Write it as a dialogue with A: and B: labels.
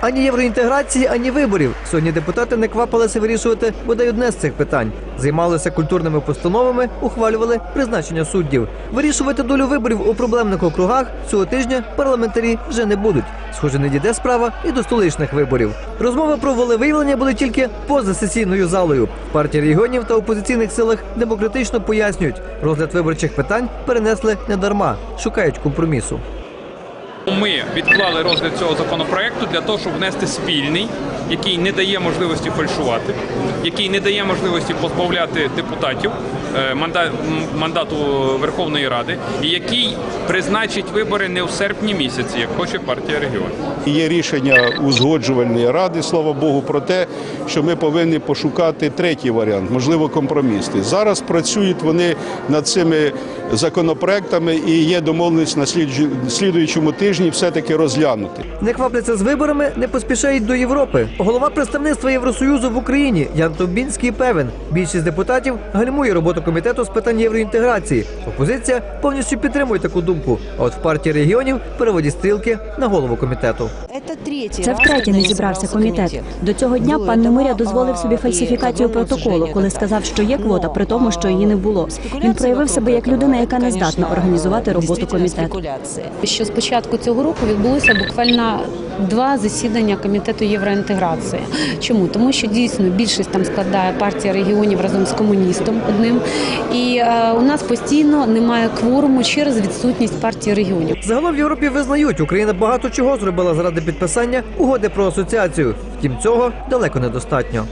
A: Ані євроінтеграції, ані виборів. Сьогодні депутати не квапилися вирішувати бодай одне з цих питань. Займалися культурними постановами, ухвалювали призначення суддів. Вирішувати долю виборів у проблемних округах цього тижня парламентарі вже не будуть. Схоже, не дійде справа і до столичних виборів. Розмови про волевиявлення були тільки поза сесійною залою. Партії регіонів та опозиційних силах демократично пояснюють, розгляд виборчих питань перенесли не дарма, шукають компромісу.
B: Ми відклали розгляд цього законопроекту для того, щоб внести спільний, який не дає можливості фальшувати, який не дає можливості позбавляти депутатів мандату Верховної Ради, який призначить вибори не в серпні місяці, як хоче партія регіонів.
C: Є рішення узгоджувальної ради, слава Богу, про те, що ми повинні пошукати третій варіант, можливо, компромісний. Зараз працюють вони над цими законопроектами і є домовленість на слідуючому тижні все-таки розглянути.
A: Не квапляться з виборами, не поспішають до Європи. Голова представництва Євросоюзу в Україні Ян Тобінський певен. Більшість депутатів гальмує роботу комітету з питань євроінтеграції. Опозиція повністю підтримує таку думку. А от в партії регіонів переводять стрілки на голову комітету.
D: Це втретє не зібрався комітет. До цього дня пан Немиря дозволив собі фальсифікацію протоколу, коли сказав, що є квота, при тому, що її не було. Він проявив себе як людина, яка не здатна організувати роботу комітету.
E: що з початку цього року відбулося буквально два засідання комітету євроінтеграції. Чому? Тому що дійсно більшість там складає партія регіонів разом з комуністом одним, і е, у нас постійно немає кворуму через відсутність партії регіонів.
A: Загалом в Європі визнають, Україна багато чого зробила заради підписання угоди про асоціацію. Втім, цього далеко недостатньо.